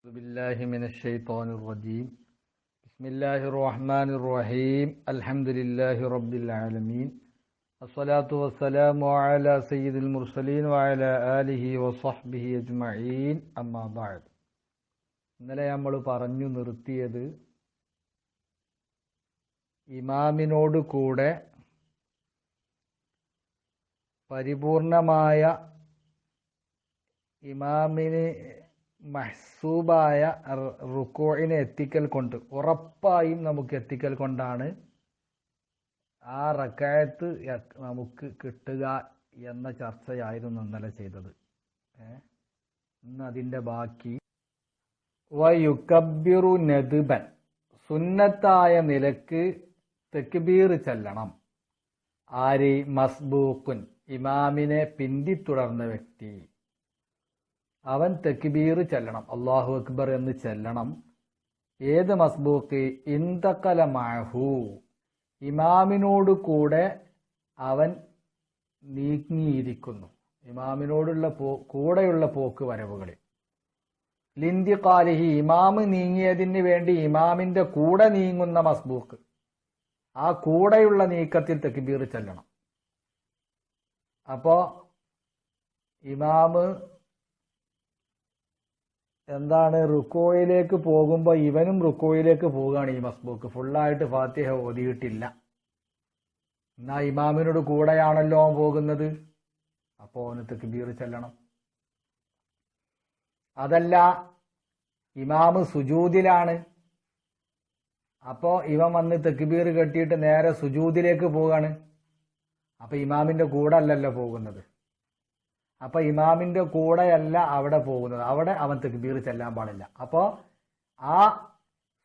أعوذ بالله من الشيطان الرجيم بسم الله الرحمن الرحيم الحمد لله رب العالمين الصلاة والسلام على سيد المرسلين وعلى آله وصحبه أجمعين أما بعد ഇന്നലെ നമ്മൾ പറഞ്ഞു നിർത്തിയത് ഇമാമിനോട് കൂടെ പരിപൂർണമായ ഇമാമിന് മഹ്സൂബായ റുക്കോയിനെ എത്തിക്കൽ കൊണ്ട് ഉറപ്പായും നമുക്ക് എത്തിക്കൽ കൊണ്ടാണ് ആ റക്കായത്ത് നമുക്ക് കിട്ടുക എന്ന ചർച്ചയായിരുന്നു ഇന്നലെ ചെയ്തത്. ഇന്ന് അതിന്റെ ബാക്കി. വയുക്കബിറു നദുബൻ സുന്നത്തായ നിലയ്ക്ക് തെക്കുബീർ ചെല്ലണം. ആരി? മസ്ബൂക്കുൻ ഇമാമിനെ പിന്തിത്തുടർന്ന വ്യക്തി. അവൻ തെക്കിബീർ ചെല്ലണം. അള്ളാഹു അക്ബർ എന്ന് ചെല്ലണം. ഏത് മസ്ബൂക്ക് ഇന്തക്കല മഹു ഇമാമിനോട് കൂടെ അവൻ നീങ്ങിയിരിക്കുന്നു. ഇമാമിനോടുള്ള പോ കൂടെയുള്ള പോക്ക് വരവുകളിൽ ലിന്തി കാലിഹി ഇമാമ് നീങ്ങിയതിന് വേണ്ടി ഇമാമിന്റെ കൂടെ നീങ്ങുന്ന മസ്ബൂക്ക് ആ കൂടെയുള്ള നീക്കത്തിൽ തെക്കിബീർ ചെല്ലണം. അപ്പോ ഇമാമ് എന്താണ് റുക്കോയിലേക്ക് പോകുമ്പോൾ ഇവനും റുക്കോയിലേക്ക് പോവുകയാണ് ഈ മസ്ബൂക്ക്. ഫുള്ളായിട്ട് ഫാത്തിഹ ഓതിയിട്ടില്ല. എന്നാ ഇമാമിനോട് കൂടെയാണല്ലോ അവൻ പോകുന്നത്? അപ്പോൾ അവന് തെക്കുബീർ ചെല്ലണം. അതല്ല ഇമാമ് സുജൂതിലാണ്. അപ്പോ ഇവൻ വന്ന് തെക്കുബീർ കെട്ടിയിട്ട് നേരെ സുജൂതിലേക്ക് പോവുകയാണ്. അപ്പൊ ഇമാമിന്റെ കൂടെ അല്ലല്ലോ പോകുന്നത്. അപ്പൊ ഇമാമിന്റെ കൂടെയല്ല അവിടെ പോകുന്നത്. അവിടെ അവൻ തെക്ബീർ ചെല്ലാൻ പാടില്ല. അപ്പോ ആ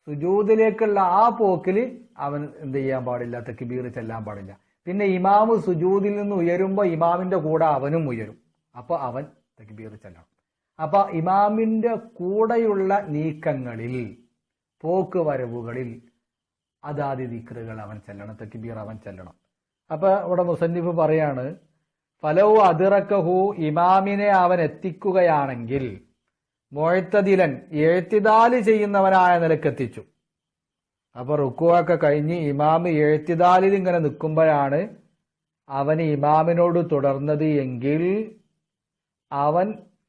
സുജൂദിലേക്കുള്ള ആ പോക്കിൽ അവൻ എന്ത് ചെയ്യാൻ പാടില്ല? തെക്ബീർ ചെല്ലാൻ പാടില്ല. പിന്നെ ഇമാമ് സുജൂദിൽ നിന്ന് ഉയരുമ്പോ ഇമാമിന്റെ കൂടെ അവനും ഉയരും. അപ്പൊ അവൻ തെക്ബീർ ചെല്ലണം. അപ്പൊ ഇമാമിന്റെ കൂടെയുള്ള നീക്കങ്ങളിൽ പോക്ക് വരവുകളിൽ അതാതി ദിക്റുകൾ അവൻ ചെല്ലണം. തെക്ബീർ അവൻ ചെല്ലണം. അപ്പൊ ഇവിടെ മുസന്നിഫ് പറയാണ് ഫലവു അതിറക്കഹു ഇമാമിനെ അവൻ എത്തിക്കുകയാണെങ്കിൽ മൊഴത്തതിലൻ എഴുത്തിദാൽ ചെയ്യുന്നവനായ നിലക്കെത്തിച്ചു അപ്പൊ റുക്കുവൊക്കെ കഴിഞ്ഞ് ഇമാമ് എഴുത്തിദാലിൽ ഇങ്ങനെ നിൽക്കുമ്പോഴാണ് അവന് ഇമാമിനോട് തുടർന്നത് എങ്കിൽ അവൻ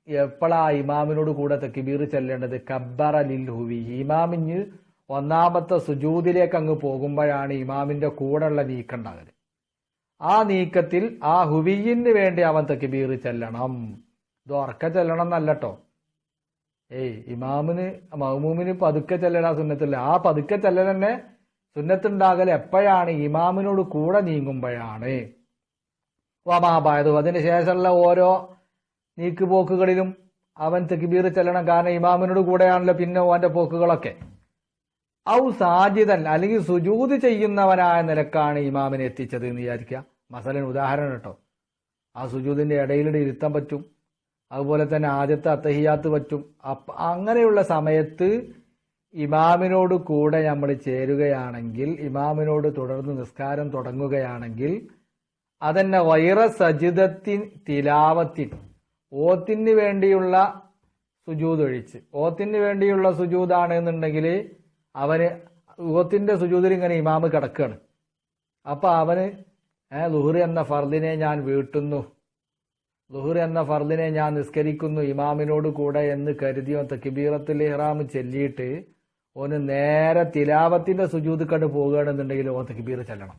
എപ്പോഴാ ഇമാമിനോട് കൂടെ തക്കിബീർ ചെല്ലേണ്ടത്? കബ്ബറ ലിൽ ഹുവി. ഇമാമിഞ്ഞ് ഒന്നാമത്തെ സുജൂതിലേക്ക് അങ്ങ് പോകുമ്പോഴാണ് ഇമാമിന്റെ കൂടെയുള്ള നീക്കണ്ടാകൽ ആ നീക്കത്തിൽ ആ ഹുവിയിന് വേണ്ടി അവൻ തക്കിബീർ ചെല്ലണം. ഇത് ഉറക്ക ചെല്ലണം എന്നല്ലട്ടോ. ഏയ് ഇമാമിന് മഹ്മൂമിന് പതുക്കെ ചെല്ലണ സുന്നത്തില്ല ആ പതുക്കെ ചെല്ലൽ തന്നെ സുന്നത്തുണ്ടാകൽ എപ്പോഴാണ്? ഇമാമിനോട് കൂടെ നീങ്ങുമ്പോഴാണ്. വമാബായതു അതിന് ശേഷമുള്ള ഓരോ നീക്കുപോക്കുകളിലും അവൻ തെക്കിബീർ ചെല്ലണം. കാരണം ഇമാമിനോട് കൂടെയാണല്ലോ പിന്നെ ഓന്റെ പോക്കുകളൊക്കെ. ഔ സാജിദൻ അല്ലെങ്കിൽ സുജൂത് ചെയ്യുന്നവനായ നിലക്കാണ് ഇമാമിനെ എത്തിച്ചത് എന്ന് വിചാരിക്കുക. മസലൻ ഉദാഹരണം കേട്ടോ. ആ സുജൂതിന്റെ ഇടയിലൂടെ ഇരുത്താൻ പറ്റും. അതുപോലെ തന്നെ ആദ്യത്തെ അത്തഹിയാത്ത് പറ്റും. അങ്ങനെയുള്ള സമയത്ത് ഇമാമിനോട് കൂടെ നമ്മൾ ചേരുകയാണെങ്കിൽ ഇമാമിനോട് തുടർന്ന് നിസ്കാരം തുടങ്ങുകയാണെങ്കിൽ അതന്നെ വൈറ സജിതത്തിൻ തിലാവത്തിൻ ഓത്തിന് വേണ്ടിയുള്ള സുജൂത് ഒഴിച്ച്. ഓത്തിന് വേണ്ടിയുള്ള സുജൂതാണ് എന്നുണ്ടെങ്കിൽ അവന് ഊഹത്തിന്റെ സുജൂതിൽ ഇങ്ങനെ ഇമാമ് കിടക്കുകയാണ് അപ്പൊ അവന് ലുഹുർ എന്ന ഫർദിനെ ഞാൻ വീട്ടുന്നു. ലുഹുർ എന്ന ഫർദിനെ ഞാൻ നിസ്കരിക്കുന്നു ഇമാമിനോട് കൂടെ എന്ന് കരുതിയോ തക്കിബീറത്തിൽ ഇഹ്റാം ചെല്ലിയിട്ട് ഓന് നേരെ തിലാവത്തിന്റെ സുജൂത് കണ്ട് പോകുകയാണെന്നുണ്ടെങ്കിൽ ഓ തക്കിബീർ ചെല്ലണം.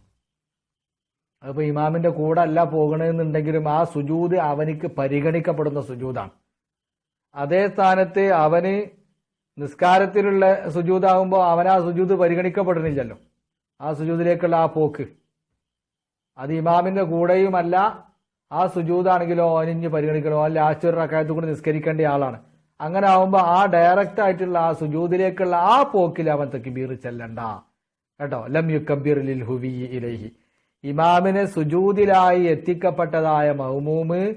അതിപ്പോ ഇമാമിന്റെ കൂടെ അല്ല പോകണമെന്നുണ്ടെങ്കിലും ആ സുജൂത് അവനിക്ക് പരിഗണിക്കപ്പെടുന്ന സുജൂതാണ്. അതേ സ്ഥാനത്ത് അവന് നിസ്കാരത്തിലുള്ള സുജൂതാകുമ്പോൾ അവൻ ആ സുജൂത് പരിഗണിക്കപ്പെടുന്നില്ലല്ലോ. ആ സുജൂതിലേക്കുള്ള ആ പോക്ക്. അത് ഇമാമിന്റെ കൂടെയുമല്ല ആ സുജൂതാണെങ്കിലോ അനിഞ്ഞ് പരിഗണിക്കണോ അല്ല ആശ്ചര്യ കൂടി നിസ്കരിക്കേണ്ട ആളാണ്. അങ്ങനെ ആവുമ്പോൾ ആ ഡയറക്റ്റ് ആയിട്ടുള്ള ആ സുജൂതിലേക്കുള്ള ആ പോക്കിൽ അവൻ തക്കിബീർ ചെല്ലണ്ട. കേട്ടോ? ലം യു കബീർ ലിൽ ഹുവി ഇലഹി. ഇമാമിനെ സുജൂതിലായി എത്തിക്കപ്പെട്ടതായ മഹ്മൂമ്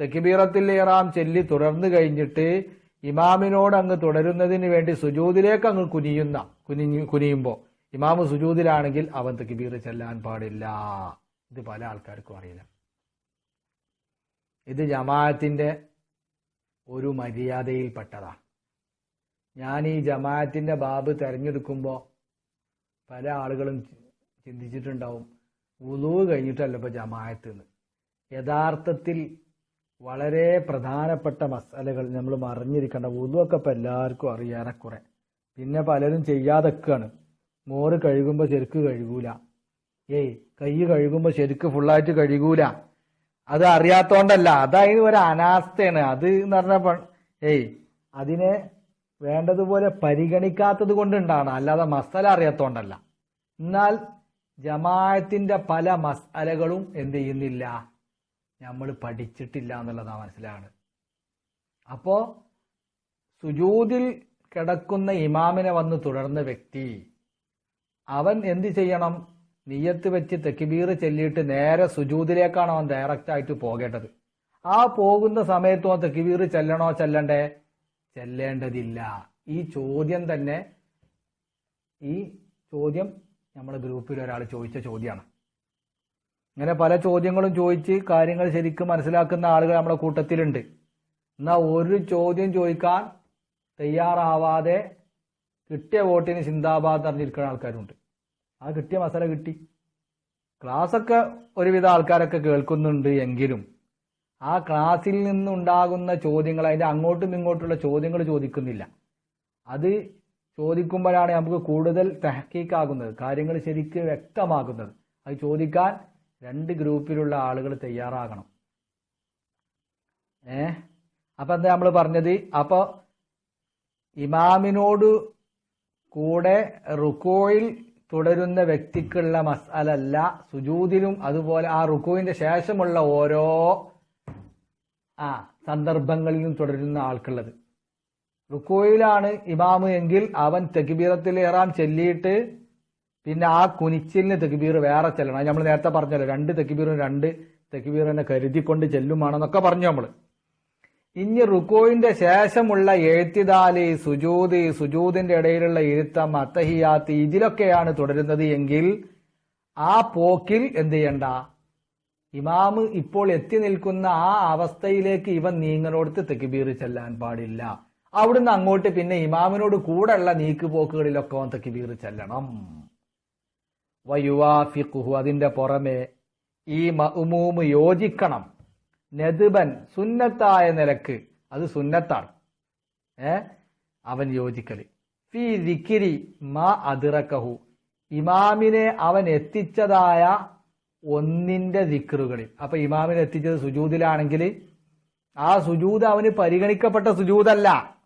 തെക്കിബീറത്തിൽ ഇറാം ചെല്ലി തുടർന്നു കഴിഞ്ഞിട്ട് ഇമാമിനോട് അങ്ങ് തുടരുന്നതിന് വേണ്ടി സുജൂദിലേക്ക് അങ്ങ് കുനിയുന്ന കുനിഞ്ഞു കുനിയുമ്പോൾ ഇമാമ് സുജൂദിലാണെങ്കിൽ അവൻ തക്ബീർ ചെല്ലാൻ പാടില്ല. ഇത് പല ആൾക്കാർക്കും അറിയില്ല. ഇത് ജമാഅത്തിന്റെ ഒരു മര്യാദയിൽപ്പെട്ടതാണ്. ഞാൻ ഈ ജമാഅത്തിന്റെ ബാബ് തെരഞ്ഞെടുക്കുമ്പോൾ പല ആളുകളും ചിന്തിച്ചിട്ടുണ്ടാവും ഉളവ് കഴിഞ്ഞിട്ടല്ല ഇപ്പോൾ ജമാഅത്ത് എന്ന്. യഥാർത്ഥത്തിൽ വളരെ പ്രധാനപ്പെട്ട മസാലകൾ നമ്മൾ മറിഞ്ഞിരിക്കേണ്ട ഉളുവൊക്കെ ഇപ്പം എല്ലാവർക്കും അറിയാനക്കുറെ പിന്നെ പലരും ചെയ്യാതെക്കാണ്. മോറ് കഴുകുമ്പോൾ ശരിക്ക് കഴുകൂല. ഏയ് കൈ കഴുകുമ്പോൾ ശരിക്ക് ഫുള്ളായിട്ട് കഴുകൂല. അത് അറിയാത്തോണ്ടല്ല. അതായത് ഒരു അനാസ്ഥയാണ്. അത് എന്ന് പറഞ്ഞ ഏയ് അതിനെ വേണ്ടതുപോലെ പരിഗണിക്കാത്തത് കൊണ്ടുണ്ടാണ്. അല്ലാതെ മസാല അറിയാത്തോണ്ടല്ല. എന്നാൽ ജമാഅത്തിന്റെ പല മസാലകളും എന്ത് ചെയ്യുന്നില്ല. നമ്മൾ പഠിച്ചിട്ടില്ല എന്നുള്ളതാണ് മനസ്സിലാണ്. അപ്പോ സുജൂതിൽ കിടക്കുന്ന ഇമാമിനെ വന്ന് തുടർന്ന വ്യക്തി അവൻ എന്ത് ചെയ്യണം? നിയ്യത്ത് വെച്ച് തെക്കിബീർ ചെല്ലിയിട്ട് നേരെ സുജൂതിലേക്കാണ് അവൻ ഡയറക്റ്റ് ആയിട്ട് പോകേണ്ടത്. ആ പോകുന്ന സമയത്തും ആ തെക്കിബീർ ചെല്ലണോ ചെല്ലണ്ടേ? ചെല്ലേണ്ടതില്ല. ഈ ചോദ്യം തന്നെ ഈ ചോദ്യം നമ്മുടെ ഗ്രൂപ്പിൽ ഒരാൾ ചോദിച്ച ചോദ്യമാണ്. ഇങ്ങനെ പല ചോദ്യങ്ങളും ചോദിച്ച് കാര്യങ്ങൾ ശരിക്കും മനസ്സിലാക്കുന്ന ആളുകൾ നമ്മുടെ കൂട്ടത്തിലുണ്ട്. എന്നാൽ ഒരു ചോദ്യം ചോദിക്കാൻ തയ്യാറാവാതെ കിട്ടിയ വോട്ടിന് സിന്ദാബാദ് അറിഞ്ഞിരിക്കുന്ന ആൾക്കാരുണ്ട്. ആ കിട്ടിയ മസാല കിട്ടി. ക്ലാസ്സൊക്കെ ഒരുവിധ ആൾക്കാരൊക്കെ കേൾക്കുന്നുണ്ട് എങ്കിലും ആ ക്ലാസ്സിൽ നിന്നുണ്ടാകുന്ന ചോദ്യങ്ങൾ അതിന്റെ അങ്ങോട്ടും ഇങ്ങോട്ടുള്ള ചോദ്യങ്ങൾ ചോദിക്കുന്നില്ല. അത് ചോദിക്കുമ്പോഴാണ് നമുക്ക് കൂടുതൽ തെഹക്കീക്കാകുന്നത് കാര്യങ്ങൾ ശരിക്ക് വ്യക്തമാകുന്നത്. അത് ചോദിക്കാൻ രണ്ട് ഗ്രൂപ്പിലുള്ള ആളുകൾ തയ്യാറാകണം. ഏ? അപ്പൊ എന്താ നമ്മൾ പറഞ്ഞത്? അപ്പോൾ ഇമാമിനോട് കൂടെ റുക്കോയിൽ തുടരുന്ന വ്യക്തിക്കുള്ള മസാലല്ല സുജൂദിലും അതുപോലെ ആ റുക്കോയിന്റെ ശേഷമുള്ള ഓരോ ആ സന്ദർഭങ്ങളിലും തുടരുന്ന ആൾക്കുള്ളത്. റുക്കോയിലാണ് ഇമാമ് എങ്കിൽ അവൻ തെക്കിബീറത്തിൽ ഇറാം ചെല്ലിയിട്ട് പിന്നെ ആ കുനിച്ചിലിന് തെക്കിബീർ വേറെ ചെല്ലണം. അത് നമ്മൾ നേരത്തെ പറഞ്ഞല്ലോ രണ്ട് തെക്കിബീറും രണ്ട് തെക്കിബീറിനെ കരുതിക്കൊണ്ട് ചെല്ലുമാണെന്നൊക്കെ പറഞ്ഞു നമ്മൾ ഇനി റുക്കോയിന്റെ ശേഷമുള്ള എഴുത്തിദാലി സുജൂത് സുജൂതിന്റെ ഇടയിലുള്ള ഇരുത്തം അത്തഹിയാത്ത് ഇതിലൊക്കെയാണ് തുടരുന്നത് എങ്കിൽ ആ പോക്കിൽ എന്ത് ചെയ്യണ്ട? ഇമാമ് ഇപ്പോൾ എത്തി നിൽക്കുന്ന ആ അവസ്ഥയിലേക്ക് ഇവൻ നീങ്ങനോടുത്ത് തെക്കിബീർ ചെല്ലാൻ പാടില്ല. അവിടുന്ന് അങ്ങോട്ട് പിന്നെ ഇമാമിനോട് കൂടെയുള്ള നീക്കുപോക്കുകളിലൊക്കെ തെക്കുബീർ തെക്കിബീർ ചെല്ലണം. വയുവാഫിഖുഹു അതിന്റെ പുറമെ ഈ മഹുമൂമ് യോജിക്കണം. നെതുബൻ സുന്നത്തായ നിലയ്ക്ക് അത് സുന്നത്താണ്. ഏ? അവൻ യോജിക്കൽ. ഫി ദിക്കിരി മാ അതിറക്കഹു ഇമാമിനെ അവൻ എത്തിച്ചതായ ഒന്നിന്റെ ദിക്റുകളിൽ. അപ്പൊ ഇമാമിനെ എത്തിച്ചത് സുജൂതിലാണെങ്കിൽ ആ സുജൂത് അവന് പരിഗണിക്കപ്പെട്ട സുജൂതല്ല.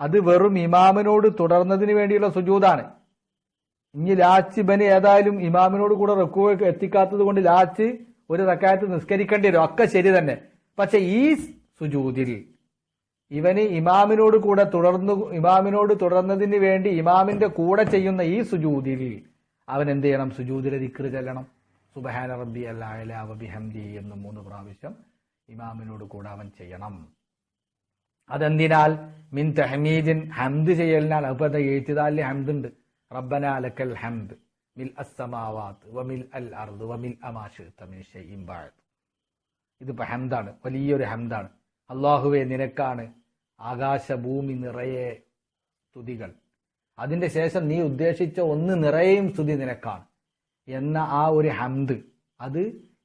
അത് വെറും ഇമാമിനോട് തുടർന്നതിന് വേണ്ടിയുള്ള സുജൂദാണ് ഇനി ലാച്ച് ബനി ഏതായാലും ഇമാമിനോട് കൂടെ റെക്കുവൊക്കെ എത്തിക്കാത്തത് കൊണ്ട് ലാച്ച് ഒരു റക്കായത്ത് നിസ്കരിക്കേണ്ടി വരും. ഒക്കെ ശരി തന്നെ. പക്ഷെ ഈ സുജൂതിൽ ഇവന് ഇമാമിനോട് കൂടെ തുടർന്നു ഇമാമിനോട് തുടർന്നതിന് വേണ്ടി ഇമാമിന്റെ കൂടെ ചെയ്യുന്ന ഈ സുജൂതിൽ അവൻ എന്ത് ചെയ്യണം? സുജൂതിലെ ദിക്ർ ചെല്ലണം. സുബഹാന റബ്ബി അല്ലാഹി എന്ന് മൂന്ന് പ്രാവശ്യം ഇമാമിനോട് കൂടെ അവൻ ചെയ്യണം. അതെന്തിനാൽ? മിൻ തെഹമീദിൻ ഹംദ് ചെയ്യലിനാൽ. അപ്പൊ എഴുത്തിതാലിൽ ഹംദ് ഉണ്ട്. റബ്ബന ലക്കൽ ഹംദ്. മിൽ അസ്സമാവാത്ത് വമിൽ അൽ അർദ് വമിൽ അമാഷ് ഇതിപ്പോ ഹംദാണ് വലിയൊരു ഹംദാണ്. അള്ളാഹുവെ നിനക്കാണ് ആകാശ ഭൂമി നിറയെ സ്തുതികൾ. അതിന്റെ ശേഷം നീ ഉദ്ദേശിച്ച ഒന്ന് നിറയെയും സ്തുതി നിനക്കാണ്. എന്ന ആ ഒരു ഹംദ് അത്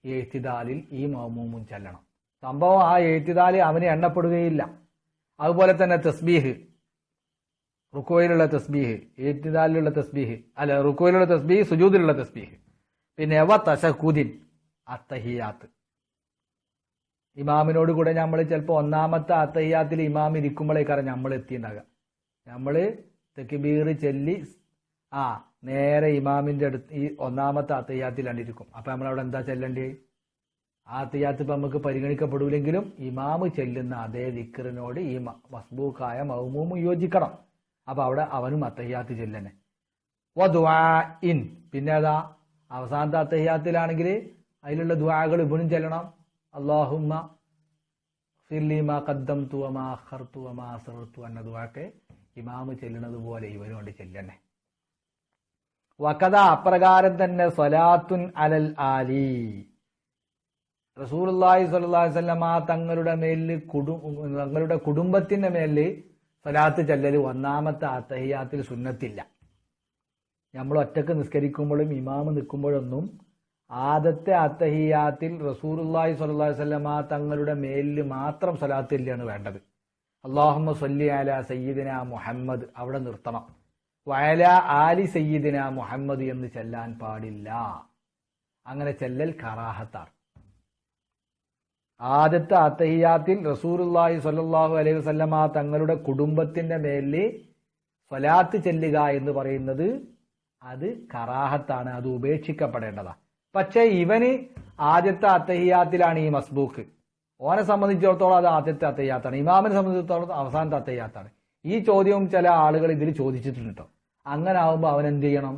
എഴുത്തിദാലിൽ ഈ മൗമൂമും ചെല്ലണം. സംഭവം ആ എഴുത്തിദാൽ അവന് എണ്ണപ്പെടുകയില്ല. അതുപോലെ തന്നെ തസ്ബീഹ്. റുക്കോയിലുള്ള തസ്ബീഹ് ഏറ്റുദാലിലുള്ള തസ്ബീഹ് അല്ല റുക്കോയിലുള്ള തസ്ബീഹ് സുജൂദിലുള്ള തസ്ബീഹ്. പിന്നെ അവ തശഹുദിൻ അത്തഹിയാത്ത്. ഇമാമിനോട് കൂടെ നമ്മൾ ചിലപ്പോൾ ഒന്നാമത്തെ അത്തഹിയാത്തിൽ ഇമാം ഇരിക്കുമ്പോഴേക്കാരം നമ്മൾ എത്തിയിട്ടുണ്ടാകുക നമ്മൾ തെക്കിബീർ ചെല്ലി ആ നേരെ ഇമാമിന്റെ അടുത്ത് ഈ ഒന്നാമത്തെ അത്തയ്യാത്തിലാണ് ഇരിക്കും. നമ്മൾ നമ്മളവിടെ എന്താ ചെല്ലേണ്ടത്? ആ അത്തയ്യാത്ത് ഇപ്പം നമുക്ക് പരിഗണിക്കപ്പെടൂലെങ്കിലും ഇമാമ് ചെല്ലുന്ന അതേ ദിക്കറിനോട് ഈ മസ്ബൂക്കായ മൗമൂമ് യോജിക്കണം. അപ്പൊ അവിടെ അവനും അത്തഹ്യാത്ത് ചെല്ലനെ ഇൻ പിന്നെ അതാ അവസാനത്തെ അത്തഹ്യാത്തിലാണെങ്കിൽ അതിലുള്ള ദ്വാകൾ ഇവനും ചെല്ലണം. അള്ളാഹുമ്മ ഫിർലിമാ കദ്ദം തുവമാ അഖർതു വമാ അസറത്തു എന്ന ദ്വാക്കെ ഇമാമ് ചെല്ലുന്നത് പോലെ ഇവനും കൊണ്ട് ചെല്ലണേ വക്കത അപ്രകാരം തന്നെ സ്വലാത്തുൻ അലൽ ആലി. റസൂലുള്ളാഹി സ്വല്ലല്ലാഹി വസല്ലമ തങ്ങളുടെ മേലിൽ കുടു തങ്ങളുടെ കുടുംബത്തിന്റെ മേലിൽ സ്വലാത്ത് ചെല്ലൽ ഒന്നാമത്തെ അത്തഹിയാത്തിൽ സുന്നത്തില്ല. നമ്മൾ ഒറ്റയ്ക്ക് നിസ്കരിക്കുമ്പോഴും ഇമാമ് നിൽക്കുമ്പോഴൊന്നും ആദത്തെ അത്തഹിയാത്തിൽ റസൂറുല്ലാഹി സ്വല്ലല്ലാഹി വസല്ലമ തങ്ങളുടെ മേലിൽ മാത്രം സ്വലാത്ത് ചെല്ലുകയാണ് വേണ്ടത്. അള്ളാഹുമ്മ സല്ലി അല സയ്യിദിന മുഹമ്മദ് അവിടെ നിർത്തണം. വയല ആലി സയ്യിദിന മുഹമ്മദ് എന്ന് ചെല്ലാൻ പാടില്ല. അങ്ങനെ ചെല്ലൽ കറാഹത്താണ്. ആദ്യത്തെ അത്തഹിയാത്തിൽ റസൂറുല്ലാഹി സ്വല്ലല്ലാഹു അലൈഹി വസല്ലമ തങ്ങളുടെ കുടുംബത്തിന്റെ മേലിൽ സ്വലാത്ത് ചെല്ലുക എന്ന് പറയുന്നത് അത് കറാഹത്താണ് അത് ഉപേക്ഷിക്കപ്പെടേണ്ടതാണ് പക്ഷേ ഇവന് ആദ്യത്തെ അത്തഹിയാത്തിലാണ് ഈ മസ്ബൂക്ക്. ഓനെ സംബന്ധിച്ചിടത്തോളം അത് ആദ്യത്തെ അത്തയ്യാത്താണ് ഇമാമിനെ സംബന്ധിച്ചിടത്തോളം അവസാനത്തെ അത്തയ്യാത്താണ് ഈ ചോദ്യവും ചില ആളുകൾ ഇതിൽ ചോദിച്ചിട്ടുണ്ട് കേട്ടോ അങ്ങനെ ആവുമ്പോൾ അവൻ എന്ത് ചെയ്യണം?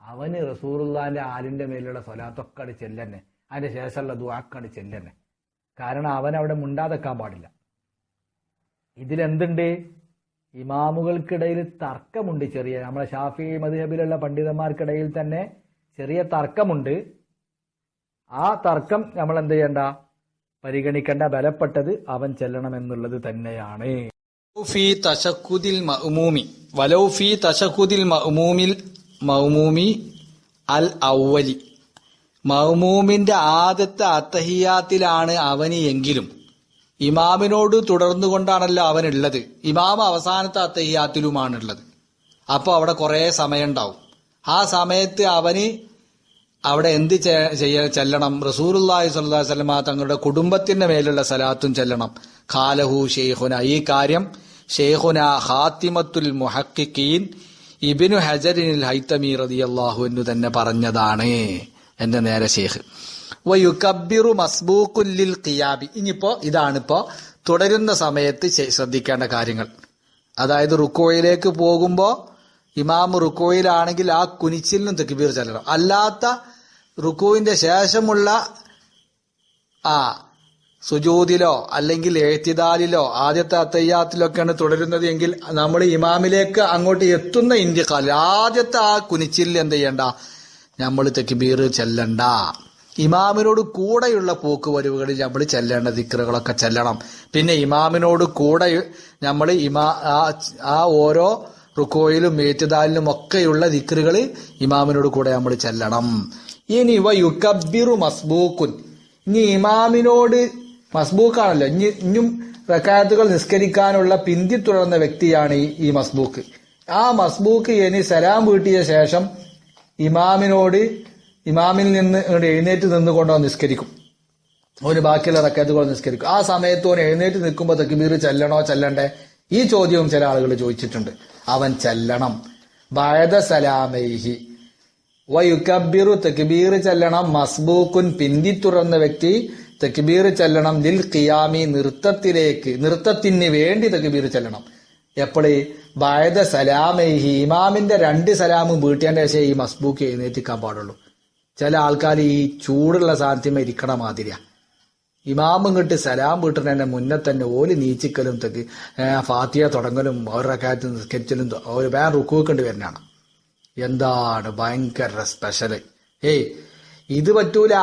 അവന് റസൂറുല്ലാന്റെ ആലിന്റെ മേലുള്ള സ്വലാത്തൊക്കെ ചെല്ലന്നെ. അതിന്റെ ശേഷമുള്ള ദുവാക്കാണ് ചെല്ലന്നെ. കാരണം അവൻ അവിടെ മുണ്ടാതെക്കാൻ പാടില്ല. ഇതിലെന്തുണ്ട്? ഇമാമുകൾക്കിടയിൽ തർക്കമുണ്ട് ചെറിയ നമ്മളെ ഷാഫി മദ്ഹബിലുള്ള പണ്ഡിതന്മാർക്കിടയിൽ തന്നെ ചെറിയ തർക്കമുണ്ട്. ആ തർക്കം നമ്മൾ എന്ത് ചെയ്യണ്ട? പരിഗണിക്കേണ്ട ബലപ്പെട്ടത് അവൻ ചെല്ലണം എന്നുള്ളത് തന്നെയാണ് തശക്കുദിൽ മഅ്മൂമി വലൗ ഫി തശക്കുദിൽ മഅ്മൂമിൽ മഅ്മൂമി അൽ അവലി മഅ്മൂമിന്റെ ആദ്യത്തെ അത്തഹിയാത്തിലാണ് അവന് എങ്കിലും. ഇമാമിനോട് തുടർന്നുകൊണ്ടാണല്ലോ അവനുള്ളത്. ഇമാം അവസാനത്തെ അത്തഹിയാത്തിലുമാണുള്ളത്. അപ്പോൾ അവിടെ കുറേ സമയം ഉണ്ടാവും ആ സമയത്ത് അവന് അവിടെ എന്ത് ചെയ്യ ചെല്ലണം? റസൂലുള്ളാഹി സ്വല്ലല്ലാഹി അലൈഹി തങ്ങളുടെ കുടുംബത്തിന്റെ മേലുള്ള സലാത്തും ചെല്ലണം. ഖാലഹു ഷെയ്ഖുന ഈ കാര്യം ഷെയ്ഖുന ഹാത്തിമത്തുൽ മുഹക്കിക്കീൻ ഇബിനു ഹജറിനിൽ ഹൈത്തമി അള്ളാഹു എന്നു തന്നെ പറഞ്ഞതാണ്. എന്റെ നേരെ ഷെയ്ഖ് ഖിയാബി. ഇനിയിപ്പോ ഇതാണിപ്പോ തുടരുന്ന സമയത്ത് ശ്രദ്ധിക്കേണ്ട കാര്യങ്ങൾ. അതായത് റുക്കോയിലേക്ക് പോകുമ്പോ ഇമാം റുക്കോയിലാണെങ്കിൽ ആ കുനിച്ചിലിനും തെക്കിബീർ ചെല്ലണം. അല്ലാത്ത റുക്കോയിന്റെ ശേഷമുള്ള ആ സുജൂദിലോ അല്ലെങ്കിൽ എഴുത്തിദാലിലോ ആദ്യത്തെ അത്തയ്യാത്തിലൊക്കെയാണ് തുടരുന്നത് എങ്കിൽ നമ്മൾ ഇമാമിലേക്ക് അങ്ങോട്ട് എത്തുന്ന ഇന്ത്യക്കാലിൽ ആദ്യത്തെ ആ കുനിച്ചിലിൽ എന്ത് ചെയ്യണ്ട? നമ്മൾ തെക്കിബീർ ചെല്ലണ്ട. ഇമാമിനോട് കൂടെയുള്ള പോക്ക് വരവുകളിൽ നമ്മൾ ചെല്ലേണ്ട ദിക്റുകളൊക്കെ ചെല്ലണം. പിന്നെ ഇമാമിനോട് കൂടെ നമ്മൾ ഇമാ ആ- ഓരോ റുക്കോയിലും ഏറ്റുദാലിലും ഒക്കെയുള്ള ദിക്റുകൾ ഇമാമിനോട് കൂടെ നമ്മൾ ചെല്ലണം. ഇനി ഇവ യുക്കബിറു മസ്ബൂക്കുൻ ഇനി ഇമാമിനോട് മസ്ബൂക്കാണല്ലോ ഇനി ഇനിയും റക്കാത്തുകൾ നിസ്കരിക്കാനുള്ള പിന്തി തുടർന്ന വ്യക്തിയാണ് ഈ മസ്ബൂക്ക് ആ മസ്ബൂക്ക് ഇനി സലാം വീട്ടിയ ശേഷം ഇമാമിനോട് ഇമാമിൽ നിന്ന് എഴുന്നേറ്റ് നിന്നുകൊണ്ട് നിസ്കരിക്കും. അവന് ബാക്കിയുള്ള റക്കാത്തുകൾ നിസ്കരിക്കും. ആ സമയത്ത് അവൻ എഴുന്നേറ്റ് നിൽക്കുമ്പോൾ തക്ബീർ ചെല്ലണോ ചെല്ലണ്ടേ? ഈ ചോദ്യവും ചില ആളുകൾ ചോദിച്ചിട്ടുണ്ട്. അവൻ ചെല്ലണം. ബയദ സലാമൈഹി. വയുക്കബിറു തക്ബീർ ചെല്ലണം. മസ്ബൂക്കുൻ പിന്തി തുറന്ന വ്യക്തി തക്ബീർ ചെല്ലണം. ലിൽ ഖിയാമി നൃത്തത്തിലേക്ക് നൃത്തത്തിന് വേണ്ടി തക്ബീർ ചെല്ലണം. എപ്പോഴേ സലാമേ ഹി ഇമാമിന്റെ രണ്ട് സലാമും വീട്ടേണ്ട ശേഷം ഈ മസ്ബൂക്ക് എഴുന്നേറ്റിക്കാൻ പാടുള്ളൂ. ചില ആൾക്കാർ ഈ ചൂടുള്ള സാധ്യം ഇരിക്കണ മാതിരിയാ. ഇമാമും ഇങ്ങോട്ട് സലാം വീട്ടുന്നതിന്റെ മുന്നേ തന്നെ ഓൽ നീച്ചിക്കലും തെക്ക് ഫാത്തിയ തുടങ്ങലും കാര്യത്തിൽ നിസ്കരിച്ചലും ഒരു വേറെ റുക്കുവെക്കേണ്ടി വരുന്നതാണ്. എന്താണ് ഭയങ്കര സ്പെഷ്യൽ ഏയ് ഇത് പറ്റൂല.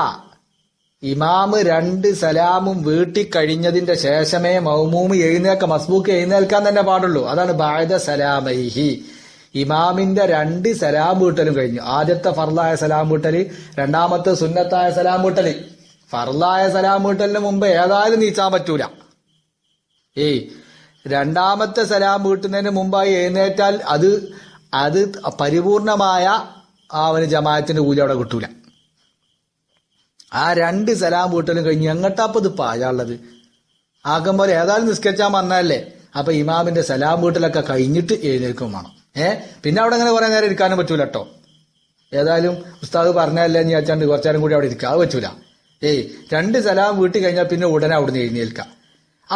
ഇമാമ് രണ്ട് സലാമും വീട്ടി കഴിഞ്ഞതിന്റെ ശേഷമേ മൗമൂമ് എഴുന്നേൽക്ക മസ്ബൂക്ക് എഴുന്നേൽക്കാൻ തന്നെ പാടുള്ളൂ. അതാണ് ബായത സലാമൈഹി. ഇമാമിന്റെ രണ്ട് സലാം വീട്ടലും കഴിഞ്ഞു. ആദ്യത്തെ ഫർലായ സലാം വീട്ടൽ രണ്ടാമത്തെ സുന്നത്തായ സലാം വീട്ടൽ. ഫർലായ സലാം വീട്ടലിന് മുമ്പ് ഏതായാലും നീച്ചാൻ പറ്റൂല. ഏയ് രണ്ടാമത്തെ സലാം വീട്ടുന്നതിന് മുമ്പായി എഴുന്നേറ്റാൽ അത് അത് പരിപൂർണമായ അവന് ജമാഅത്തിന്റെ കൂലി അവിടെ കിട്ടൂല. ആ രണ്ട് സലാം വീട്ടലും കഴിഞ്ഞ് എങ്ങട്ടാപ്പത് ഇത് പായാളുള്ളത് പോലെ ഏതായാലും നിസ്കരിച്ചാൽ വന്നതല്ലേ അപ്പൊ ഇമാമിന്റെ സലാം വീട്ടലൊക്കെ കഴിഞ്ഞിട്ട് എഴുന്നേൽക്കും വേണം. ഏ? പിന്നെ അവിടെ അങ്ങനെ കുറെ നേരം ഇരിക്കാനും പറ്റൂല കേട്ടോ ഏതായാലും ഉസ്താദ് പറഞ്ഞല്ലേ എന്ന് ചോദിച്ചാണ്ട് കുറച്ചേരം കൂടി അവിടെ ഇരിക്കുക അത് പറ്റൂല. ഏയ് രണ്ട് സലാം വീട്ടിൽ കഴിഞ്ഞാൽ പിന്നെ ഉടനെ അവിടുന്ന് എഴുന്നേൽക്കാം.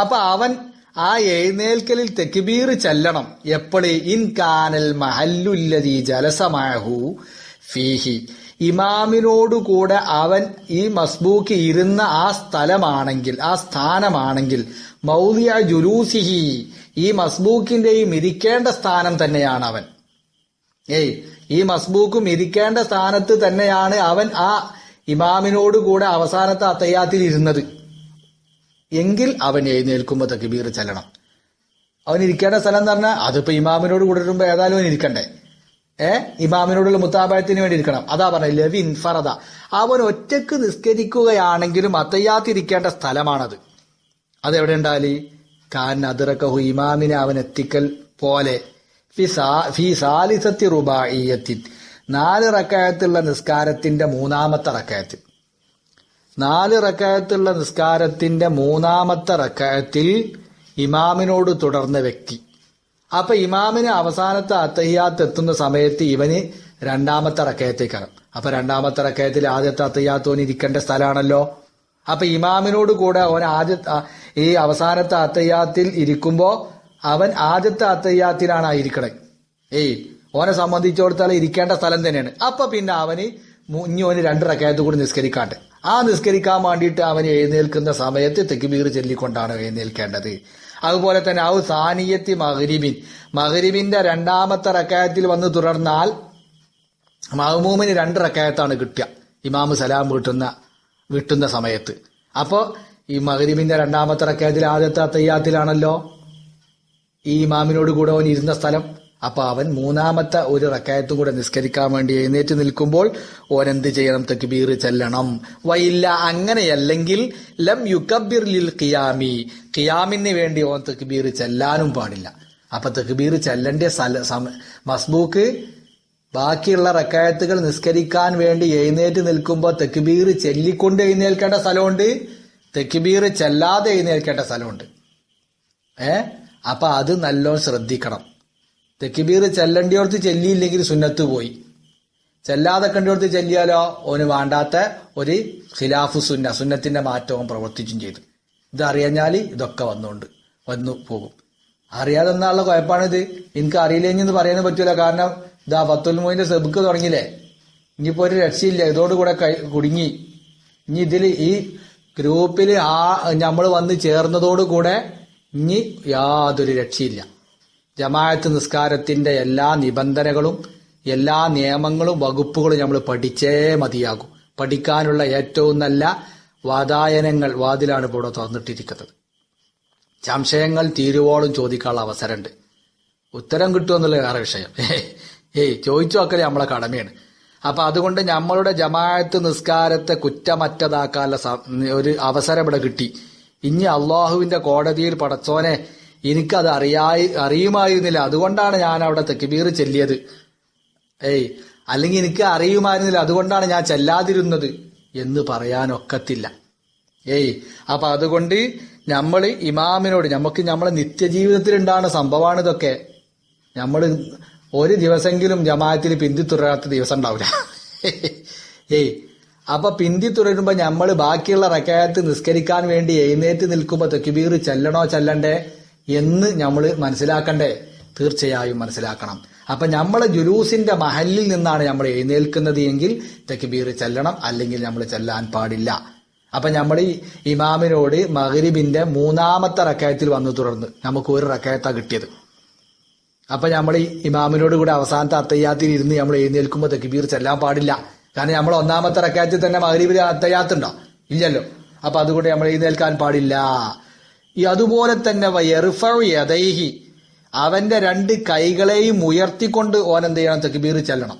അപ്പൊ അവൻ ആ എഴുന്നേൽക്കലിൽ തെക്കുബീർ ചെല്ലണം. എപ്പോഴേ ഇൻ കാനൽ മഹല്ലുല്ലതി ജലസമാഹു ഫീഹി. ഇമാമിനോടുകൂടെ അവൻ ഈ മസ്ബൂക്ക് ഇരുന്ന ആ സ്ഥലമാണെങ്കിൽ ആ സ്ഥാനമാണെങ്കിൽ മൗലിയ ജുലൂസിഹി ഈ മസ്ബൂക്കിന്റെയും ഇരിക്കേണ്ട സ്ഥാനം തന്നെയാണ് അവൻ. ഏയ് ഈ മസ്ബൂക്കും ഇരിക്കേണ്ട സ്ഥാനത്ത് തന്നെയാണ് അവൻ ആ ഇമാമിനോട് കൂടെ അവസാനത്തെ അത്തയ്യാത്തിൽ ഇരുന്നത്. എങ്കിൽ അവൻ എഴുന്നേൽക്കുമ്പോൾ തക്ബീർ ചെല്ലണം. അവൻ ഇരിക്കേണ്ട സ്ഥലം എന്ന് പറഞ്ഞാൽ അതിപ്പോ ഇമാമിനോട് കൂടെ വരുമ്പോ ഏതായാലും അവൻ ഇരിക്കണ്ടേ? ഏ? ഇമാമിനോടുള്ള മുത്താബായത്തിന് വേണ്ടി ഇരിക്കണം. അതാ പറഞ്ഞത് ലവിൻ ഫറദ. അവൻ ഒറ്റയ്ക്ക് നിസ്കരിക്കുകയാണെങ്കിലും അത്തയ്യാത്തിരിക്കേണ്ട സ്ഥലമാണത്. അതെവിടെ ഉണ്ടാലി കാൻ അതിറക്കഹു ഇമാമിനെ അവൻ എത്തിക്കൽ പോലെ. ഫി സാലിസത്തി നാല് റക്കായത്തുള്ള നിസ്കാരത്തിന്റെ മൂന്നാമത്തെ റക്കായത്തിൽ നാല് റക്കായത്തുള്ള നിസ്കാരത്തിന്റെ മൂന്നാമത്തെ റക്കായത്തിൽ ഇമാമിനോട് തുടർന്ന വ്യക്തി. അപ്പൊ ഇമാമിന് അവസാനത്തെ അത്തയ്യാത്ത് എത്തുന്ന സമയത്ത് ഇവന് രണ്ടാമത്തെ റക്കയത്തേക്കാണ് അപ്പൊ രണ്ടാമത്തെ റക്കയത്തിൽ ആദ്യത്തെ അത്തയ്യാത്ത് ഓൻ ഇരിക്കേണ്ട സ്ഥലമാണല്ലോ അപ്പൊ ഇമാമിനോട് കൂടെ ഓൻ ആദ്യ ഈ അവസാനത്തെ അത്തയ്യാത്തിൽ ഇരിക്കുമ്പോ അവൻ ആദ്യത്തെ അത്തയ്യാത്തിലാണ് ഇരിക്കണേ. ഏയ് ഓനെ സംബന്ധിച്ചിടത്തോളം ഇരിക്കേണ്ട സ്ഥലം തന്നെയാണ്. അപ്പൊ പിന്നെ അവന് മുഞ്ഞു ഓന് രണ്ട് റക്കയത്ത് കൂടി നിസ്കരിക്കാണ്ട്. ആ നിസ്കരിക്കാൻ വേണ്ടിയിട്ട് അവൻ എഴുന്നേൽക്കുന്ന സമയത്ത് തെക്കുബീർ ചൊല്ലിക്കൊണ്ടാണ് എഴുന്നേൽക്കേണ്ടത്. അതുപോലെ തന്നെ ഔ സാനിയത്തി മഹരിബിൻ മഹരിബിന്റെ രണ്ടാമത്തെ റക്കായത്തിൽ വന്ന് തുടർന്നാൽ മഹമൂമിന് രണ്ട് റക്കായത്താണ് കിട്ടുക. ഇമാമ് സലാം വീട്ടുന്ന വിട്ടുന്ന സമയത്ത്. അപ്പോൾ ഈ മഹരിബിന്റെ രണ്ടാമത്തെ റക്കായത്തിൽ ആദ്യത്തെ തയ്യാത്തിലാണല്ലോ ഈ ഇമാമിനോട് കൂടെ അവൻ ഇരുന്ന സ്ഥലം. അപ്പൊ അവൻ മൂന്നാമത്തെ ഒരു റക്കായത്തും കൂടെ നിസ്കരിക്കാൻ വേണ്ടി എഴുന്നേറ്റ് നിൽക്കുമ്പോൾ ഓൻ എന്ത് ചെയ്യണം? തക്ബീർ ചെല്ലണം. വയില്ല അങ്ങനെയല്ലെങ്കിൽ ലം യുക്കബിർ ലിൽ ഖിയാമി. ഖിയാമിന് വേണ്ടി ഓൻ തക്ബീർ ചെല്ലാനും പാടില്ല. അപ്പൊ തക്ബീർ ചെല്ലന്റെ മസ്ബൂക്ക് ബാക്കിയുള്ള റക്കായത്തുകൾ നിസ്കരിക്കാൻ വേണ്ടി എഴുന്നേറ്റ് നിൽക്കുമ്പോൾ തെക്കുബീർ ചെല്ലിക്കൊണ്ട് എഴുന്നേൽക്കേണ്ട സ്ഥലമുണ്ട്. തെക്കുബീർ ചെല്ലാതെ എഴുന്നേൽക്കേണ്ട സ്ഥലമുണ്ട്. ഏ? അപ്പൊ അത് നല്ലോണം ശ്രദ്ധിക്കണം. തെക്കുബീർ ചെല്ലണ്ടിയോടത്ത് ചെല്ലിയില്ലെങ്കിൽ സുന്നത്ത് പോയി. ചെല്ലാതെ കണ്ടിയോടത്ത് ചെല്ലിയാലോ ഓന് വേണ്ടാത്ത ഒരു ഖിലാഫു സുന്ന സുന്നത്തിന്റെ മാറ്റവും പ്രവർത്തിച്ചും ചെയ്തു. ഇത് അറിയാഞ്ഞാൽ ഇതൊക്കെ വന്നുകൊണ്ട് വന്നു പോകും. അറിയാതെ എന്നുള്ള കുഴപ്പമാണിത്. എനിക്ക് അറിയില്ലെന്ന് പറയാനും പറ്റൂല. കാരണം ഇതാ പത്തുൽ മോയിന്റെ സെബുക്ക് തുടങ്ങിയില്ലേ? ഇനിയിപ്പോ ഒരു രക്ഷയില്ല. ഇതോടുകൂടെ കുടുങ്ങി. ഇനി ഇതിൽ ഈ ഗ്രൂപ്പിൽ ആ നമ്മൾ വന്ന് ചേർന്നതോടുകൂടെ ഇനി യാതൊരു രക്ഷയില്ല. ജമാഅത്ത് നിസ്കാരത്തിന്റെ എല്ലാ നിബന്ധനകളും എല്ലാ നിയമങ്ങളും വകുപ്പുകളും നമ്മൾ പഠിച്ചേ മതിയാകും. പഠിക്കാനുള്ള ഏറ്റവും നല്ല വാതായനങ്ങൾ വാതിലാണ് ഇപ്പോൾ ഇവിടെ തുറന്നിട്ടിരിക്കുന്നത്. സംശയങ്ങൾ തീരുവോളം ചോദിക്കാനുള്ള അവസരമുണ്ട്. ഉത്തരം കിട്ടുമെന്നുള്ള വേറെ വിഷയം. ഏയ് ചോദിച്ചു നമ്മളെ കടമയാണ്. അപ്പൊ അതുകൊണ്ട് നമ്മളുടെ ജമാഅത്ത് നിസ്കാരത്തെ കുറ്റമറ്റതാക്കാനുള്ള ഒരു അവസരം ഇവിടെ കിട്ടി. ഇനി അള്ളാഹുവിന്റെ കോടതിയിൽ പടച്ചോനെ എനിക്കത് അറിയായി അറിയുമായിരുന്നില്ല. അതുകൊണ്ടാണ് ഞാൻ അവിടെ തെക്കിബീർ ചെല്ലിയത്. ഏയ് അല്ലെങ്കിൽ എനിക്ക് അറിയുമായിരുന്നില്ല. അതുകൊണ്ടാണ് ഞാൻ ചെല്ലാതിരുന്നത് എന്ന് പറയാനൊക്കത്തില്ല. ഏയ് അപ്പൊ അതുകൊണ്ട് നമ്മൾ ഇമാമിനോട് നമുക്ക് നമ്മളെ നിത്യജീവിതത്തിൽ ഉണ്ടാകുന്ന സംഭവമാണ് ഇതൊക്കെ. നമ്മൾ ഒരു ദിവസമെങ്കിലും ജമാഅത്തിൽ പിന്തി ദിവസം ഉണ്ടാവില്ല. ഏയ് അപ്പൊ പിന്തി തുറരുമ്പോ നമ്മൾ ബാക്കിയുള്ള റക്കായത്ത് നിസ്കരിക്കാൻ വേണ്ടി എഴുന്നേറ്റ് നിൽക്കുമ്പോൾ തെക്കുബീർ ചെല്ലണോ ചെല്ലണ്ടേ? എന്ന് നമ്മൾ മനസ്സിലാക്കണ്ടേ? തീർച്ചയായും മനസ്സിലാക്കണം. അപ്പൊ നമ്മളെ ജുലൂസിന്റെ മഹലിൽ നിന്നാണ് നമ്മൾ എഴുന്നേൽക്കുന്നത് എങ്കിൽ തെക്കുബീർ ചെല്ലണം അല്ലെങ്കിൽ നമ്മൾ ചെല്ലാൻ പാടില്ല. അപ്പൊ നമ്മൾ ഈ ഇമാമിനോട് മഹരിബിന്റെ മൂന്നാമത്തെ റക്കായത്തിൽ വന്നു തുടർന്ന് നമുക്ക് ഒരു റക്കയത്താ കിട്ടിയത്. അപ്പൊ നമ്മൾ ഈ ഇമാമിനോട് കൂടെ അവസാനത്തെ അത്തയ്യാത്തിൽ ഇരുന്ന് നമ്മൾ എഴുന്നേൽക്കുമ്പോൾ തെക്കുബീർ ചെല്ലാൻ പാടില്ല. കാരണം നമ്മൾ ഒന്നാമത്തെ റക്കായത്തിൽ തന്നെ മഹരീബിൽ അത്തയ്യാത്തുണ്ടോ? ഇല്ലല്ലോ. അപ്പൊ അതുകൊണ്ട് നമ്മൾ എഴുന്നേൽക്കാൻ പാടില്ല. ഈ അതുപോലെ തന്നെ യദൈഹി. അവന്റെ രണ്ട് കൈകളെയും ഉയർത്തിക്കൊണ്ട് ഓൻ എന്ത് ചെയ്യണം? തെക്കുബീർ ചെല്ലണം.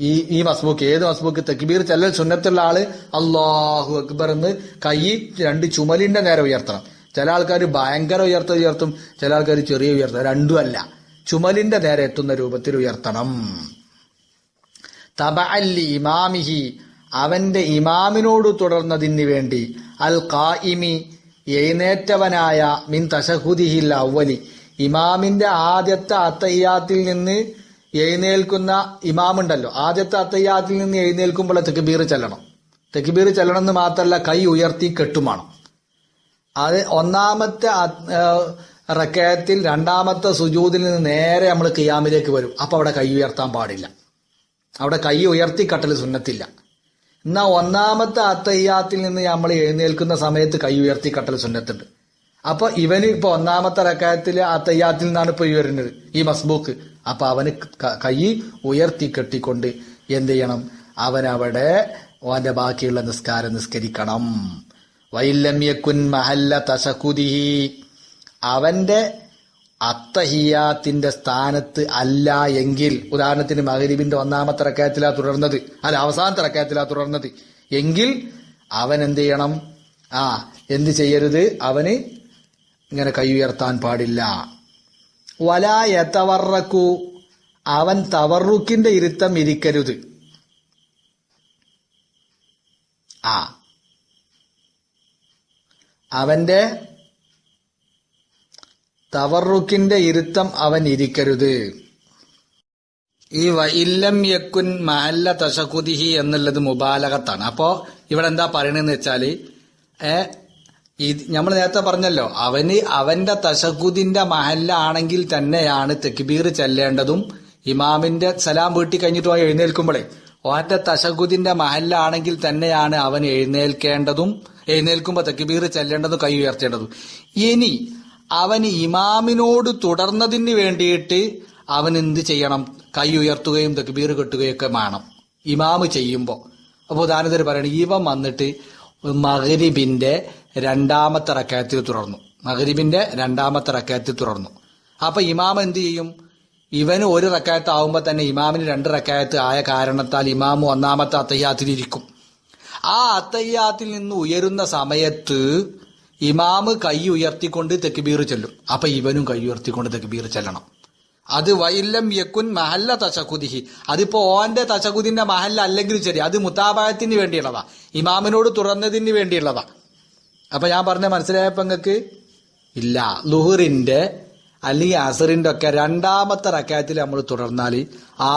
ഈ ഈ മസ്ബൂക്ക് ഏത് മസ്ബൂക്ക്? തെക്കുബീർ ചെല്ലൽ സുന്നത്തുള്ള ആൾ അള്ളാഹു അക്ബർ എന്ന് കൈ രണ്ട് ചുമലിന്റെ നേരെ ഉയർത്തണം. ചില ആൾക്കാർ ഭയങ്കര ഉയർത്ത ഉയർത്തും ചില ആൾക്കാർ ചെറിയ ഉയർത്തും രണ്ടും അല്ല ചുമലിന്റെ നേരെ എത്തുന്ന രൂപത്തിൽ ഉയർത്തണം. തബ അല്ലി ഇമാമിഹി. അവന്റെ ഇമാമിനോട് തുടർന്നതിന് വേണ്ടി അൽ ഖായിമി എഴുന്നേറ്റവനായ മിൻ തശഹുദിഹിൽ അവലി ഇമാമിന്റെ ആദ്യത്തെ അത്തയ്യാത്തിൽ നിന്ന് എഴുന്നേൽക്കുന്ന ഇമാമുണ്ടല്ലോ. ആദ്യത്തെ അത്തയ്യാത്തിൽ നിന്ന് എഴുന്നേൽക്കുമ്പോൾ തെക്കുബീർ ചെല്ലണം. തെക്കുബീർ ചെല്ലണം എന്ന് മാത്രമല്ല കൈ ഉയർത്തി കെട്ടുമാണ് അത് ഒന്നാമത്തെ റക്കയത്തിൽ രണ്ടാമത്തെ സുജൂതിൽ നിന്ന് നേരെ നമ്മൾ കിയാമിലേക്ക് വരും. അപ്പൊ അവിടെ കൈ ഉയർത്താൻ പാടില്ല. അവിടെ കൈ ഉയർത്തി കെട്ടൽ സുന്നത്തില്ല. എന്നാ ഒന്നാമത്തെ അത്തയ്യാത്തിൽ നിന്ന് നമ്മൾ എഴുന്നേൽക്കുന്ന സമയത്ത് കൈ ഉയർത്തി കട്ടൽ സുന്നത്തുണ്ട്. അപ്പൊ ഇവന് ഇപ്പൊ ഒന്നാമത്തെ റക്കായത്തിൽ അത്തയ്യാത്തിൽ നിന്നാണ് ഇപ്പൊ ഈ വരുന്നത് ഈ മസ്ബൂക്ക്. അപ്പൊ അവന് കൈ ഉയർത്തി കെട്ടിക്കൊണ്ട് എന്ത് ചെയ്യണം? അവൻ അവിടെ അവന്റെ ബാക്കിയുള്ള നിസ്കാരം നിസ്കരിക്കണം. വൈലമ്യക്കുൻ മഹല്ല തശകുതി അവന്റെ അത്തഹിയാത്തിന്റെ സ്ഥാനത്ത് അല്ല എങ്കിൽ ഉദാഹരണത്തിന് മകരിബിന്റെ ഒന്നാമത്തെ റക്കയത്തിലാ തുടർന്നത് അല്ല അവസാനത്തെ റക്കയത്തിലാ തുടർന്നത്. എങ്കിൽ അവൻ എന്ത് ചെയ്യണം? ആ എന്ത് ചെയ്യരുത്? അവന് ഇങ്ങനെ കൈ ഉയർത്താൻ പാടില്ല. വലായത്തവർറക്കു അവൻ തവറുക്കിന്റെ ഇരുത്തം ഇരിക്കരുത്. ആ. അവന്റെ തവറുക്കിന്റെ ഇരുത്തം അവൻ ഇരിക്കരുത്. ഈ വൈല്ലം യക്കുൻ മഹല്ല തശകുതിഹി എന്നുള്ളത് മുബാലകത്താണ്. അപ്പോ ഇവിടെ എന്താ പറയണെന്ന് വെച്ചാൽ നമ്മൾ നേരത്തെ പറഞ്ഞല്ലോ അവന് അവന്റെ തശകുതിന്റെ മഹല്ല ആണെങ്കിൽ തന്നെയാണ് തെക്കിബീർ ചെല്ലേണ്ടതും ഇമാമിന്റെ സലാം വീട്ടി കഴിഞ്ഞിട്ട് പോയി എഴുന്നേൽക്കുമ്പോഴേ ഓന്റെ തശകുതിന്റെ മഹല്ല ആണെങ്കിൽ തന്നെയാണ് അവൻ എഴുന്നേൽക്കേണ്ടതും എഴുന്നേൽക്കുമ്പോ തെക്കിബീർ ചെല്ലേണ്ടതും കൈ ഉയർത്തേണ്ടതും. ഇനി അവൻ ഇമാമിനോട് തുടർന്നതിന് വേണ്ടിയിട്ട് അവൻ എന്ത് ചെയ്യണം? കൈ ഉയർത്തുകയും തക്ബീർ കെട്ടുകയും ഒക്കെ വേണം. ഇമാമ് ചെയ്യുമ്പോൾ അപ്പോൾ ഉദാഹരണത്തിന് പറയണം ഇവൻ വന്നിട്ട് മകരിബിന്റെ രണ്ടാമത്തെ റക്കയത്തിൽ തുടർന്നു. മകരിബിന്റെ രണ്ടാമത്തെ റക്കയത്തിൽ തുടർന്നു. അപ്പൊ ഇമാം എന്ത് ചെയ്യും? ഇവന് ഒരു റക്കായത്ത് ആവുമ്പോൾ തന്നെ ഇമാമിന് രണ്ട് റക്കായത്ത് ആയ കാരണത്താൽ ഇമാമ് ഒന്നാമത്തെ അത്തയ്യാത്തിലിരിക്കും ആ അത്തയ്യാത്തിൽ നിന്ന് ഉയരുന്ന സമയത്ത് ഇമാമ് കൈ ഉയർത്തിക്കൊണ്ട് തെക്കുബീർ ചെല്ലും. അപ്പൊ ഇവനും കൈ ഉയർത്തിക്കൊണ്ട് തെക്കുബീർ ചെല്ലണം. അത് വൈല്ലം യക്കുൻ മഹല്ല തശകുതിഹി അതിപ്പോ ഓന്റെ തശകുതിന്റെ മഹല്ല അല്ലെങ്കിൽ ശരി അത് മുത്താബായത്തിന് വേണ്ടിയുള്ളതാ. ഇമാമിനോട് തുറന്നതിന് വേണ്ടിയുള്ളതാ. അപ്പൊ ഞാൻ പറഞ്ഞ മനസ്സിലായപ്പോ നിങ്ങൾക്ക് ഇല്ല ലുഹറിന്റെ അല്ലെങ്കിൽ അസറിന്റെ ഒക്കെ രണ്ടാമത്തെ റക്കായത്തിൽ നമ്മൾ തുടർന്നാൽ ആ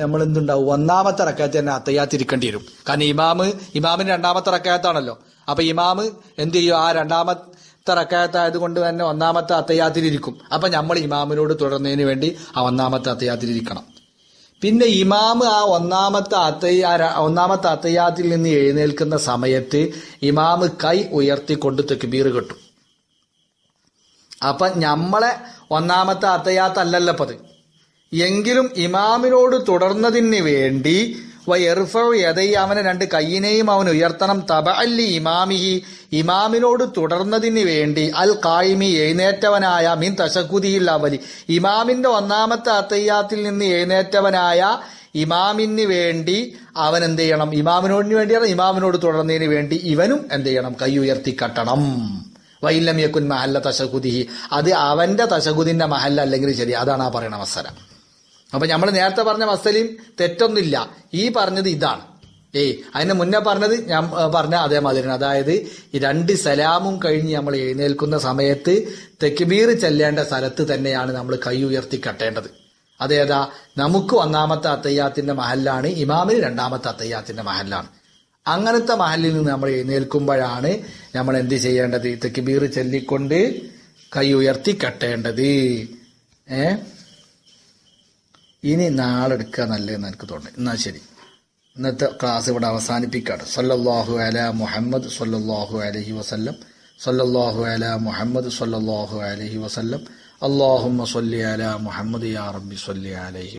നമ്മൾ എന്തുണ്ടാവും? ഒന്നാമത്തെ റക്കായത്തിൽ തന്നെ അത്തയ്യാത്തിരിക്കേണ്ടി വരും. കാരണം ഇമാമ് ഇമാമിന് രണ്ടാമത്തെ റക്കായത്താണല്ലോ. അപ്പൊ ഇമാമ് എന്ത് ചെയ്യും? ആ രണ്ടാമത്തെ റക്കായത്തായത് കൊണ്ട് തന്നെ ഒന്നാമത്തെ അത്തയ്യാത്തിലിരിക്കും അപ്പൊ നമ്മൾ ഇമാമിനോട് തുടർന്നതിന് വേണ്ടി ആ ഒന്നാമത്തെ അത്തയ്യാത്തിലിരിക്കണം പിന്നെ ഇമാമ് ആ ഒന്നാമത്തെ അത്തയ്യ ഒന്നാമത്തെ അത്തയ്യാത്തിൽ നിന്ന് എഴുന്നേൽക്കുന്ന സമയത്ത് ഇമാമ് കൈ ഉയർത്തിക്കൊണ്ട് തെക്കുബീർ കെട്ടും. അപ്പൊ നമ്മളെ ഒന്നാമത്തെ അത്തയ്യാത്തല്ലല്ലോ അപ്പത് എങ്കിലും ഇമാമിനോട് തുടർന്നതിന് വേണ്ടി യതൈ അവനെ രണ്ട് കയ്യിനെയും അവൻ ഉയർത്തണം തബ അല്ലി ഇമാമിഹി. ഇമാമിനോട് തുടർന്നതിന് വേണ്ടി അൽ കായിമി എഴുന്നേറ്റവനായ മീൻ തശക്കുതിയിൽ അവലി. ഇമാമിന്റെ ഒന്നാമത്തെ അത്തയ്യാത്തിൽ നിന്ന് എഴുന്നേറ്റവനായ ഇമാമിന് വേണ്ടി അവൻ എന്ത് ചെയ്യണം? ഇമാമിനോടിന് വേണ്ടിയാണ് ഇമാമിനോട് തുടർന്നതിന് വേണ്ടി ഇവനും എന്ത് ചെയ്യണം? കൈ ഉയർത്തി കട്ടണം. വൈലം യക്കുൻ മഹല്ല തശകുതിഹി. അത് അവന്റെ തശകുതിന്റെ മഹല്ല അല്ലെങ്കിൽ ശരി അതാണ് ആ പറയുന്ന മസല അപ്പം നമ്മൾ നേരത്തെ പറഞ്ഞ മസലയും തെറ്റൊന്നുമില്ല. ഈ പറഞ്ഞത് ഇതാണ്. ഏയ് അതിന് മുന്നേ പറഞ്ഞത് ഞാൻ പറഞ്ഞ പറഞ്ഞ അതേമാതിരി അതായത് ഈ രണ്ട് സലാമും കഴിഞ്ഞ് നമ്മൾ എഴുന്നേൽക്കുന്ന സമയത്ത് തെക്കുബീർ ചെല്ലേണ്ട സ്ഥലത്ത് തന്നെയാണ് നമ്മൾ കൈ ഉയർത്തി കെട്ടേണ്ടത്. അതേതാ? നമുക്ക് ഒന്നാമത്തെ അത്തയ്യാത്തിന്റെ മഹല്ലാണ് ഇമാമിന് രണ്ടാമത്തെ അത്തയ്യാത്തിന്റെ മഹല്ലാണ്. അങ്ങനത്തെ മഹലിൽ നിന്ന് നമ്മൾ എഴുന്നേൽക്കുമ്പോഴാണ് നമ്മൾ എന്ത് ചെയ്യേണ്ടത്? തെക്കിബീർ ചൊല്ലിക്കൊണ്ട് കൈ ഉയർത്തി കെട്ടേണ്ടത് ഏ? ഇനി നാളെ എടുക്കുക നല്ലതെന്ന് എനിക്ക് തോന്നുന്നു. എന്നാൽ ശരി. ഇന്നത്തെ ക്ലാസ് ഇവിടെ അവസാനിപ്പിക്കാണ്. സല്ലല്ലാഹു അല മുഹമ്മദ് സല്ലല്ലാഹു അലഹി വസല്ലം. സല്ലല്ലാഹു അല മുഹമ്മദ് സല്ലല്ലാഹു അലഹി വസല്ലം. അള്ളാഹുമ്മ സല്ലി അല മുഹമ്മദ് യാ റബ്ബി സല്ലി അലൈഹി